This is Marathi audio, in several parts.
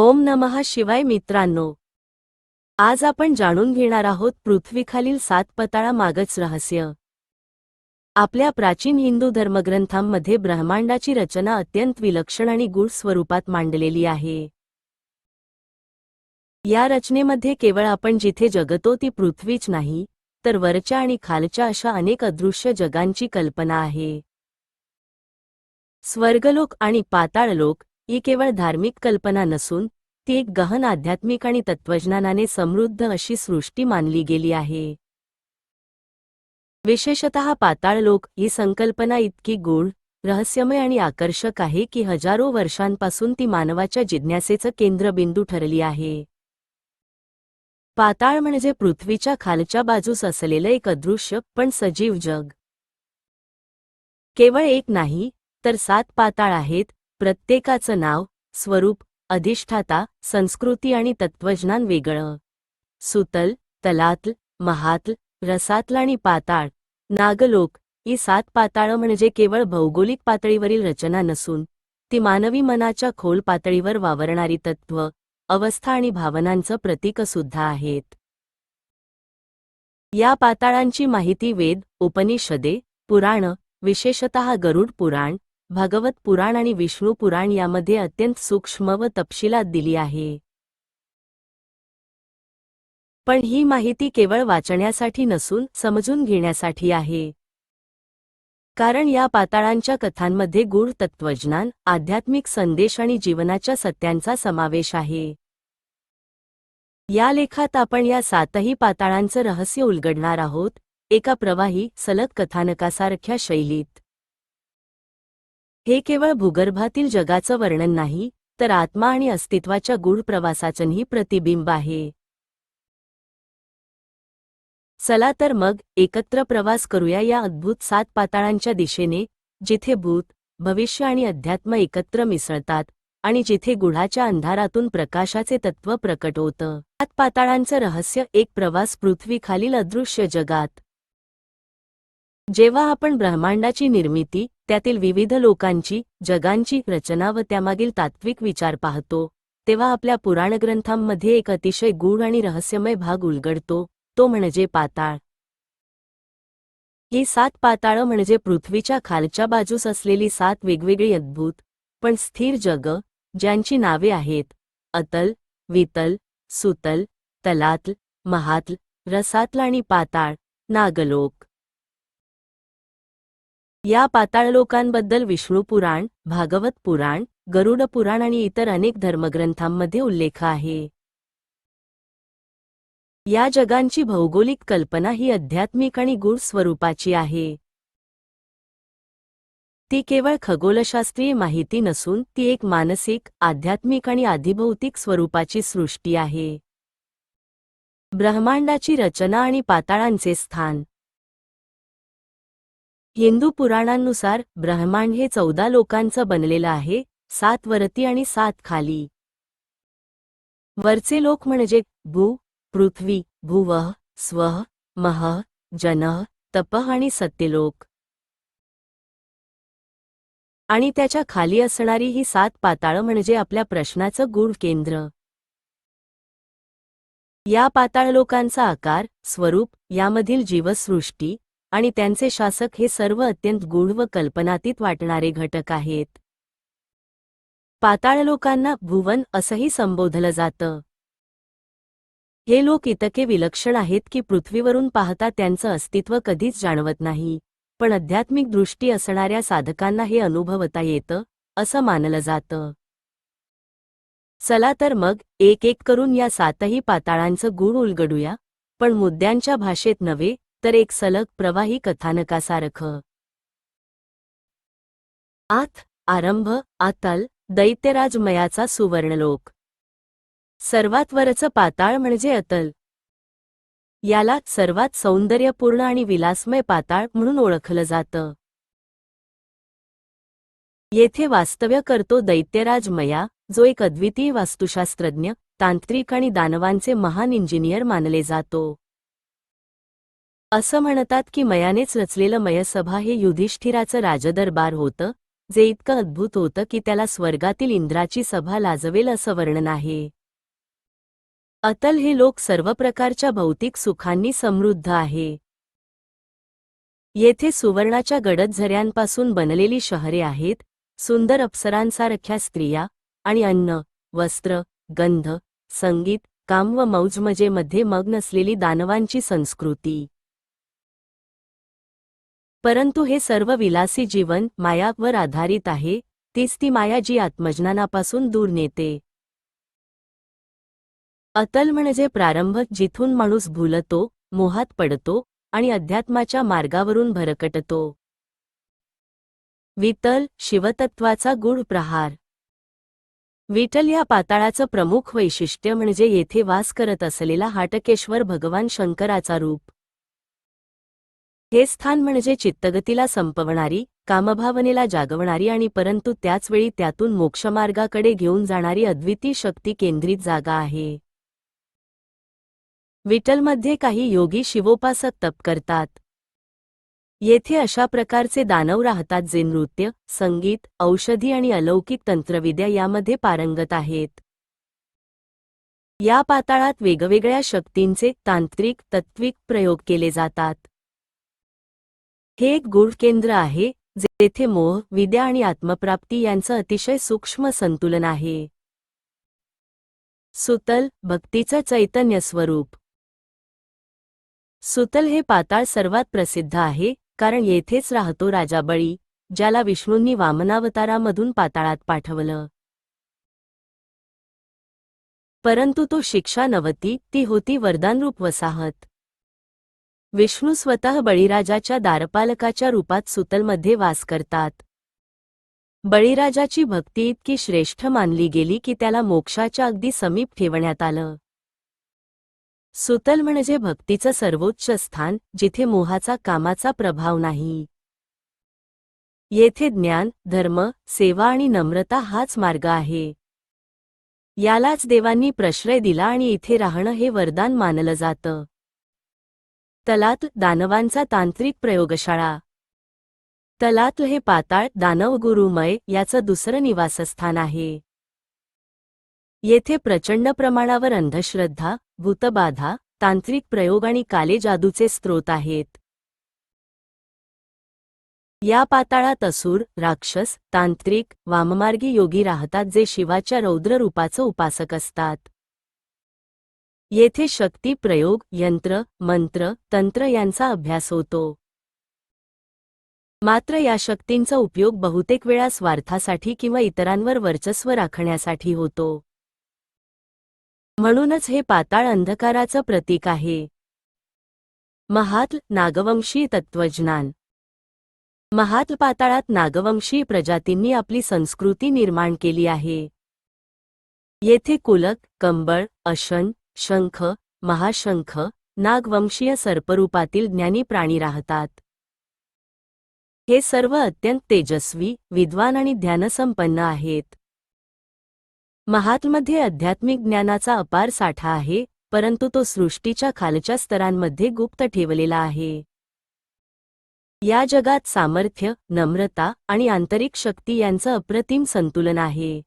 ओम नमः शिवाय मित्रांनो. आज आपण जाणून घेणार आहोत पृथ्वीखालील सात पताळा मागच रहस्य. आपल्या प्राचीन हिंदू धर्मग्रंथांमध्ये ब्रह्मांडाची रचना अत्यंत विलक्षण आणि गूढ स्वरूपात मांडलेली आहे. या रचनेमध्ये केवळ आपण जिथे जगतो ती पृथ्वीच नाही तर वरच्या आणि खालच्या अशा अनेक अदृश्य जगांची कल्पना आहे. स्वर्गलोक आणि पाताळलोक ही केवळ धार्मिक कल्पना नसून ती एक गहन आध्यात्मिक आणि तत्वज्ञानाने समृद्ध अशी सृष्टी मानली गेली आहे. विशेषतः पाताळलोक ही संकल्पना इतकी गूढ रहस्यमय आणि आकर्षक आहे की हजारो वर्षांपासून ती मानवाच्या जिज्ञासेचं केंद्रबिंदू ठरली आहे. पाताळ म्हणजे पृथ्वीच्या खालच्या बाजूस असलेलं एक अदृश्य पण सजीव जग. केवळ एक नाही तर सात पाताळ आहेत प्रत्येकाचं नाव स्वरूप अधिष्ठाता संस्कृती आणि तत्वज्ञान वेगळं. सुतल तलातल महातल रसातल आणि पाताळ. नागलोक ही सात पाताळं म्हणजे केवळ भौगोलिक पातळीवरील रचना नसून ती मानवी मनाच्या खोल पातळीवर वावरणारी तत्व अवस्था आणि भावनांचं प्रतीकसुद्धा आहेत. या पाताळांची माहिती वेद उपनिषदे पुराण विशेषतः गरुड पुराण भागवत पुराण आणि विष्णू पुराण यामध्ये अत्यंत सूक्ष्म व तपशिलात दिली आहे. पण ही माहिती केवळ वाचण्यासाठी नसून समजून घेण्यासाठी आहे. कारण या पाताळांच्या कथांमध्ये गूढ तत्वज्ञान आध्यात्मिक संदेश आणि जीवनाच्या सत्यांचा समावेश आहे. या लेखात आपण या सातही पाताळांचं रहस्य उलगडणार आहोत एका प्रवाही सलग कथानकासारख्या शैलीत. हे केवळ भूगर्भातील जगाचं वर्णन नाही तर आत्मा आणि अस्तित्वाच्या गूढ प्रवासाचंही प्रतिबिंब आहे. चला तर मग एकत्र प्रवास करूया या अद्भुत सात पाताळांच्या दिशेने जिथे भूत भविष्य आणि अध्यात्म एकत्र मिसळतात आणि जिथे गुढाच्या अंधारातून प्रकाशाचे तत्व प्रकट होतं. सात पाताळांचं रहस्य एक प्रवास पृथ्वीखालील अदृश्य जगात. जेव्हा आपण ब्रह्मांडाची निर्मिती त्यातील विविध लोकांची जगांची रचना व त्यामागील तात्विक विचार पाहतो तेव्हा आपल्या पुराणग्रंथांमध्ये एक अतिशय गूढ आणि रहस्यमय भाग उलगडतो तो म्हणजे पाताळ. ही सात पाताळं म्हणजे पृथ्वीच्या खालच्या बाजूस असलेली सात वेगवेगळी अद्भुत पण स्थिर जग ज्यांची नावे आहेत अतल वितल सुतल तलातल महातल रसातल आणि पाताळ नागलोक. या पाताळलोकांबद्दल विष्णू पुराण भागवत पुराण गरुड पुराण आणि इतर अनेक धर्मग्रंथांमध्ये उल्लेख आहे. या जगांची भौगोलिक कल्पना ही आध्यात्मिक आणि गूढ स्वरूपाची आहे. ती केवळ खगोलशास्त्रीय माहिती नसून ती एक मानसिक आध्यात्मिक आणि आधिभौतिक स्वरूपाची सृष्टी आहे. ब्रह्मांडाची रचना आणि पाताळांचे स्थान. हिंदू पुराणांनुसार ब्रह्मांड हे चौदा लोकांचं बनलेलं आहे सात वरती आणि सात खाली. वरचे लोक म्हणजे भू पृथ्वी भुवः स्वः मह जनः तपः आणि सत्यलोक. आणि त्याच्याखाली असणारी ही सात पाताळं म्हणजे आपल्या प्रश्नाचं गूढ केंद्र. या पाताळ लोकांचा आकार स्वरूप यामधील जीवसृष्टी आणि त्यांचे शासक हे सर्व अत्यंत गूढ व कल्पनातीत वाटणारे घटक आहेत. पाताळ लोकांना भुवन असंही संबोधलं जातं. हे लोक इतके विलक्षण आहेत की पृथ्वीवरून पाहता त्यांचं अस्तित्व कधीच जाणवत नाही पण आध्यात्मिक दृष्टी असणाऱ्या साधकांना हे अनुभवता येतं असं मानलं जातं. चला तर मग एक एक करून या सातही पाताळांचं गुण उलगडूया पण मुद्द्यांच्या भाषेत नव्हे तर एक सलग प्रवाही कथानकासारखं. आत आरंभ आतल दैत्यराजमयाचा सुवर्णलोक. सर्वात वरचं पाताळ म्हणजे अतल. याला सर्वात सौंदर्यपूर्ण आणि विलासमय पाताळ म्हणून ओळखलं जातं. येथे वास्तव्य करतो दैत्यराज मया जो एक अद्वितीय वास्तुशास्त्रज्ञ तांत्रिक आणि दानवांचे महान इंजिनियर मानले जातो. असं म्हणतात की मयानेच रचलेलं मयसभा हे युधिष्ठिराचं राजदरबार होतं जे इतकं अद्भुत होतं की त्याला स्वर्गातील इंद्राची सभा लाजवेल असं वर्णन आहे. अतल हे लोक सर्व प्रकारच्या भौतिक सुखांनी समृद्ध आहे. येथे सुवर्णाच्या गडद झऱ्यांपासून बनलेली शहरे आहेत सुंदर अप्सरांसारख्या स्त्रिया आणि अन्न वस्त्र गंध संगीत काम व मौजमजेमध्ये मग्न असलेली दानवांची संस्कृती. परंतु हे सर्व विलासी जीवन मायावर आधारित आहे तीच ती माया जी आत्मज्ञानापासून दूर नेते. अतल म्हणजे प्रारंभ जिथून माणूस भूलतो मोहात पडतो आणि अध्यात्माच्या मार्गावरून भरकटतो. वितल शिवतत्वाचा गुढ प्रहार. विठल या पाताळाचं प्रमुख वैशिष्ट्य म्हणजे येथे वास करत असलेला हाटकेश्वर भगवान शंकराचा रूप. हे स्थान म्हणजे चित्तगतीला संपवणारी कामभावनेला जागवणारी आणि परंतु त्याचवेळी त्यातून मोक्षमार्गाकडे घेऊन जाणारी अद्वितीय शक्ती केंद्रित जागा आहे. विठलमध्ये काही योगी शिवोपासक तप करतात. येथे अशा प्रकारचे दानव राहतात जे नृत्य संगीत औषधी आणि अलौकिक तंत्रविद्या यामध्ये पारंगत आहेत. या पाताळात वेगवेगळ्या शक्तींचे तांत्रिक तत्विक प्रयोग केले जातात. हे एक गूढ केंद्र आहे जेथे मोह विद्या आणि आत्मप्राप्ती यांचं अतिशय सूक्ष्म संतुलन आहे. सुतल भक्तीचं चैतन्य स्वरूप. सुतल हे पाताळ सर्वात प्रसिद्ध आहे कारण येथेच राहतो राजा बळी ज्याला विष्णूंनी वामनावतारामधून पाताळात पाठवलं. परंतु तो शिक्षा नव्हती ती होती वरदानरूप वसाहत. विष्णू स्वतः बळीराजाच्या दारपालकाच्या रूपात सुतलमध्ये वास करतात. बळीराजाची भक्ती इतकी श्रेष्ठ मानली गेली की त्याला मोक्षाच्या अगदी समीप ठेवण्यात आलं. सुतल म्हणजे भक्तीचं सर्वोच्च स्थान जिथे मोहाचा कामाचा प्रभाव नाही. येथे ज्ञान धर्म सेवा आणि नम्रता हाच मार्ग आहे. यालाच देवांनी प्रश्रय दिला आणि इथे राहणं हे वरदान मानलं जातं. तलात दानवांचा तांत्रिक प्रयोगशाळा. तलात हे पाताळ दानव गुरुमय याचं दुसरं निवासस्थान आहे. येथे प्रचंड प्रमाणावर अंधश्रद्धा भूतबाधा तांत्रिक प्रयोग आणि काले जादूचे स्रोत आहेत. या पाताळात असुर राक्षस तांत्रिक वाममार्गी योगी राहतात जे शिवाच्या रौद्र रूपाचं उपासक असतात. येथे शक्ती प्रयोग यंत्र मंत्र तंत्र यांचा अभ्यास होतो. मात्र या शक्तींचा उपयोग बहुतेक वेळा स्वार्थासाठी किंवा इतरांवर वर्चस्व राखण्यासाठी होतो. म्हणूनच हे पाताळ अंधकाराचं प्रतीक आहे. महात्ल नागवंशी तत्वज्ञान महात्ल पाताळात नागवंशी प्रजातींनी आपली संस्कृती निर्माण केली आहे. येथे कुलक कंबळ अशन शंख महाशंख नागवंशीय सर्परूपातील ज्ञानी प्राणी राहतात. हे सर्व अत्यंत तेजस्वी विद्वान आणि ध्यानसंपन्न आहेत. महात्मध्ये आध्यात्मिक ज्ञानाचा अपार साठा आहे परंतु तो सृष्टीच्या खालच्या स्तरांमध्ये गुप्त ठेवलेला आहे. या जगात सामर्थ्य नम्रता आणि आंतरिक शक्ती यांचं अप्रतिम संतुलन आहे.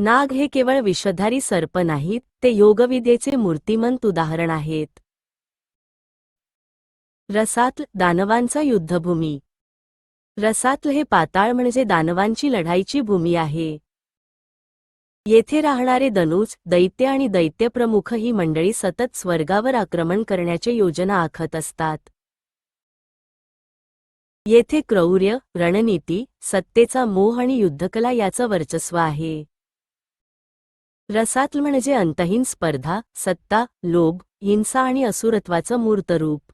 नाग हे केवळ विषधारी सर्प नाहीत ते योगविद्येचे मूर्तिमंत उदाहरण आहेत. रसातल दानवांचा युद्धभूमी. रसातल हे पाताळ म्हणजे दानवांची लढाईची भूमी आहे. येथे राहणारे दनुज दैत्य आणि दैत्यप्रमुख ही मंडळी सतत स्वर्गावर आक्रमण करण्याचे योजना आखत असतात. येथे क्रौर्य रणनीती सत्तेचा मोह आणि युद्धकला याचं वर्चस्व आहे. रसातल म्हणजे अंतहीन स्पर्धा सत्ता लोभ हिंसा आणि असुरत्वाचं मूर्त रूप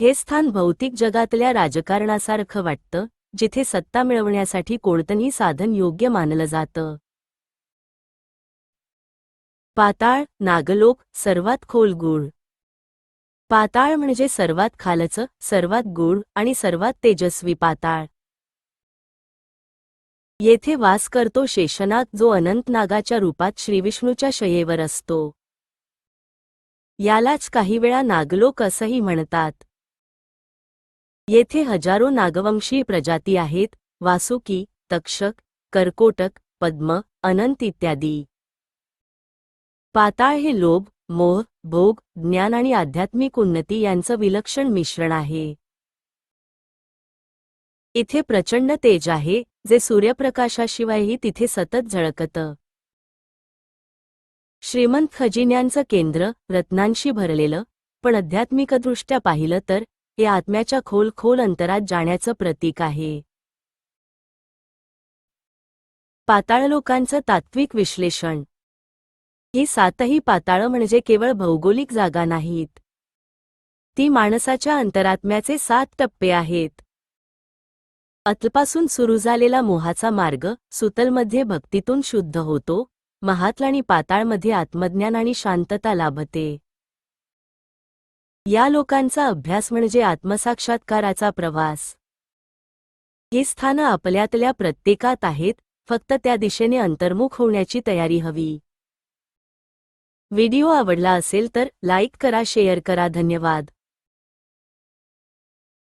हे स्थान भौतिक जगातल्या राजकारणासारखं वाटतं जिथे सत्ता मिळवण्यासाठी कोणतंही साधन योग्य मानलं जातं. पाताळ नागलोक सर्वात खोल गुळ. पाताळ म्हणजे सर्वात खालचं सर्वात गूढ आणि सर्वात तेजस्वी पाताळ. येथे वास करतो शेषनाग जो अनंतनागाच्या रूपात श्रीविष्णूच्या शयेवर असतो. यालाच काही वेळा नागलोक असंही म्हणतात. येथे हजारो नागवंशी प्रजाती आहेत वासुकी तक्षक कर्कोटक पद्म अनंत इत्यादी. पाताळ हे लोभ मोह भोग ज्ञान आणि आध्यात्मिक उन्नती यांचं विलक्षण मिश्रण आहे. इथे प्रचंड तेज आहे जे सूर्यप्रकाशाशिवायही तिथे सतत झळकतं. श्रीमंत खजिन्यांचं केंद्र रत्नांशी भरलेलं पण आध्यात्मिकदृष्ट्या पाहिलं तर हे आत्म्याच्या खोल खोल अंतरात जाण्याचं प्रतीक आहे. पाताळ लोकांचं तात्विक विश्लेषण. ही सातही पाताळं म्हणजे केवळ भौगोलिक जागा नाहीत. ती माणसाच्या अंतरात्म्याचे सात टप्पे आहेत. अतपासून सुरू झालेला मोहाचा मार्ग सुतलमध्ये भक्तीतून शुद्ध होतो महातल आणि पाताळमध्ये आत्मज्ञान आणि शांतता लाभते. या लोकांचा अभ्यास म्हणजे आत्मसाक्षात्काराचा प्रवास. ही स्थानं आपल्यातल्या प्रत्येकात आहेत फक्त त्या दिशेने अंतर्मुख होण्याची तयारी हवी. व्हिडिओ आवडला असेल तर लाईक करा शेअर करा धन्यवाद.